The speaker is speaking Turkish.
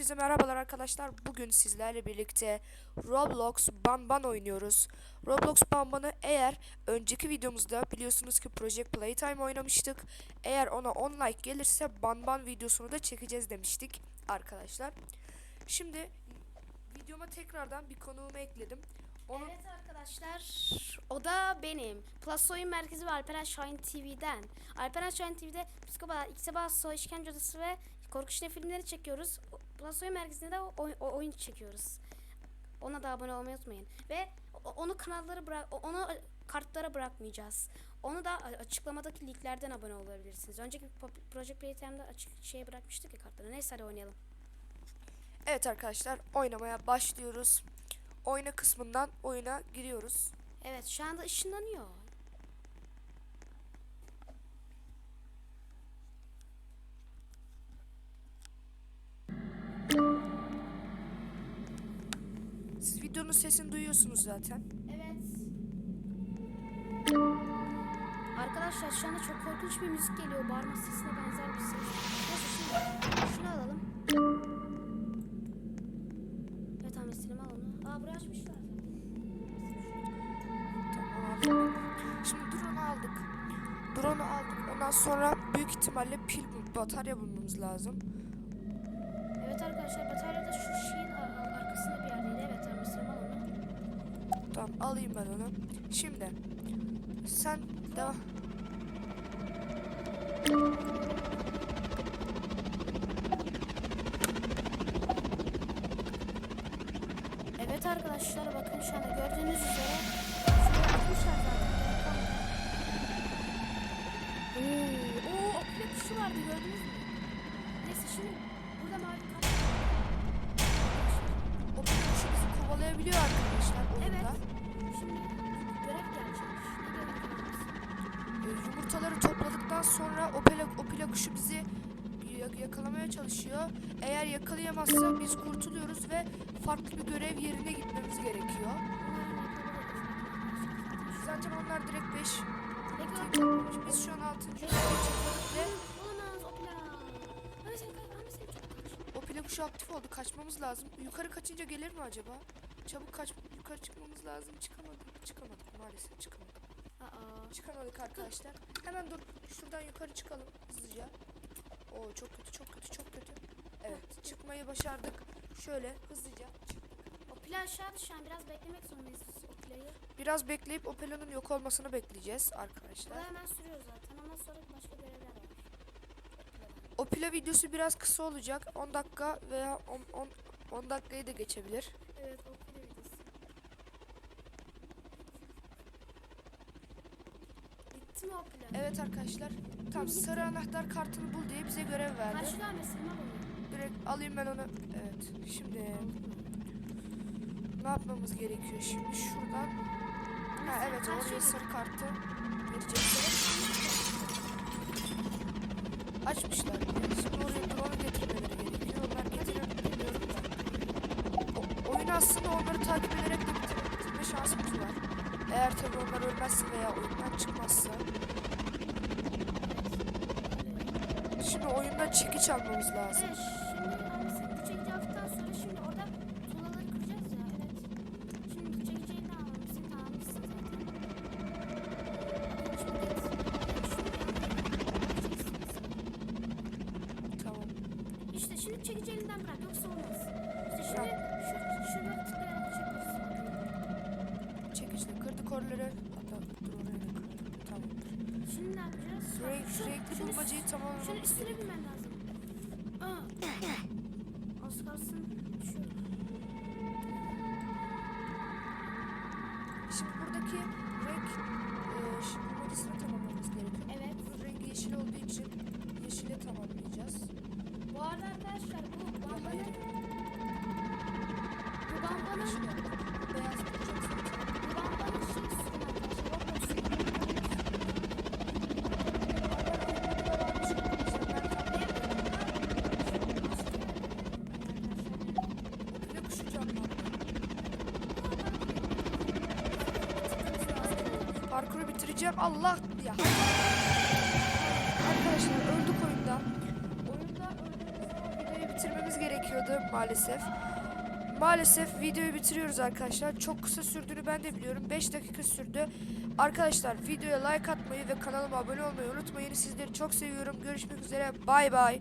Hepinize merhabalar arkadaşlar. Bugün sizlerle birlikte Roblox Banban oynuyoruz. Roblox Banban'ı eğer önceki videomuzda biliyorsunuz ki Project Playtime oynamıştık. Eğer ona 10 like gelirse Banban videosunu da çekeceğiz demiştik arkadaşlar. Şimdi videoma tekrardan bir konuğumu ekledim. Onun Evet arkadaşlar o da benim. Plus Oyun Merkezi ve Alperen Şahin TV'den. Alperen Şahin TV'de psikopat, iktibas, soy işkence odası ve korkunç ne filmleri çekiyoruz. Plus Oyun Merkezi'nde de oy- o- oyun çekiyoruz. Ona da abone olmayı unutmayın. Ve onu kanalları bırak onu e, kartlara bırakmayacağız. Onu da açıklamadaki linklerden abone olabilirsiniz. Önceki Project Playtime'da açık şeye bırakmıştık ya kartları. Neyse hadi oynayalım. Evet arkadaşlar oynamaya başlıyoruz. Oyna kısmından oyuna giriyoruz. Evet şu anda ışınlanıyor. Siz videonun sesini duyuyorsunuz zaten. Evet. Arkadaşlar şu anda çok korkunç bir müzik geliyor. Bağırma sesine benzer bir ses. Neyse şunu, şunu alalım. Ondan sonra büyük ihtimalle pil batarya bulmamız lazım. Evet arkadaşlar batarya da şu şeyin ar- ar- arkasında bir yerdeydi. Evet tamam onu. Tamam alayım ben onu. Şimdi sen devam. Evet arkadaşlar bakın şu anda gördüğünüz üzere şuraya atmışlar zaten. Oo, oo akülü kuşu vardı gördünüz mü? Neyse şimdi burada mavi kart. O pil kuşu bizi kovalayabiliyor arkadaşlar Evet. oyunda. Şimdi görev gelecek. Ne görev gelmesi? Ee, yumurtaları topladıktan sonra o pila, o pila kuşu bizi ya- yakalamaya çalışıyor. Eğer yakalayamazsa biz kurtuluyoruz ve farklı bir görev yerine gitmemiz gerekiyor. Zaten onlar direkt 5 Biz şu an 6. ve Olamaz o pila kuşu aktif oldu. Kaçmamız lazım. Yukarı kaçınca gelir mi acaba? Çabuk kaç yukarı çıkmamız lazım. Çıkamadık. Çıkamadık maalesef çıkamadık. Aa. Çıkamadık arkadaşlar. Hemen dur. Şuradan yukarı çıkalım hızlıca. Oo çok kötü çok kötü çok kötü. Evet çıkmayı başardık. Şöyle hızlıca çıktık. O plan aşağı an biraz beklemek zorundayız. Biraz bekleyip o planın yok olmasını bekleyeceğiz arkadaşlar. Burada hemen sürüyor zaten. Ondan sonra başka görevler var. O pila videosu biraz kısa olacak. 10 dakika veya 10, 10, 10 dakikayı da geçebilir. Evet o plan videosu. Bitti mi o plan? Evet arkadaşlar. Tam sarı anahtar kartını bul diye bize görev verdi. Karşı vermesin al onu. Direkt alayım ben onu. Evet. Şimdi ne yapmamız gerekiyor şimdi şuradan? Ha evet oraya sarı kartı vereceğiz. Açmışlar. Şimdi oraya drone getirmeleri gerekiyor. Onlar getirir bilmiyorum da. O, oyunu aslında onları takip ederek de bitir- bitirme şansımız var. Eğer tabii onlar ölmezse veya oyundan çıkmazsa. Şimdi oyundan çekiç almamız lazım. İşte şimdi çekici elinden bırak yoksa olmaz. İşte şimdi şu, şunları tıklayarak çekiyorsun. Çekiçle kırdık oraları. Hatta dur oraya da kıralım. Tamamdır. Şimdi ne yapacağız? Renk, Şu- renkli şunu- bulmacayı Şunu tamamlamamız üstüne gerekiyor. binmen lazım. Aa. Az kalsın. Şu. Şimdi buradaki renk e, şimdi bulmacasını tamamlamamız gerekiyor. Evet. Bu rengi yeşil olduğu için yeşile tamamlayacağız. Arada arkadaşlar bu hayır. bu yaptık. Beyaz zaten. bu bambanın şey canlandı. Parkuru bitireceğim. Allah ya. Arkadaşlar öldük bitirmemiz gerekiyordu maalesef. Maalesef videoyu bitiriyoruz arkadaşlar. Çok kısa sürdüğünü ben de biliyorum. 5 dakika sürdü. Arkadaşlar videoya like atmayı ve kanalıma abone olmayı unutmayın. Sizleri çok seviyorum. Görüşmek üzere. Bay bay.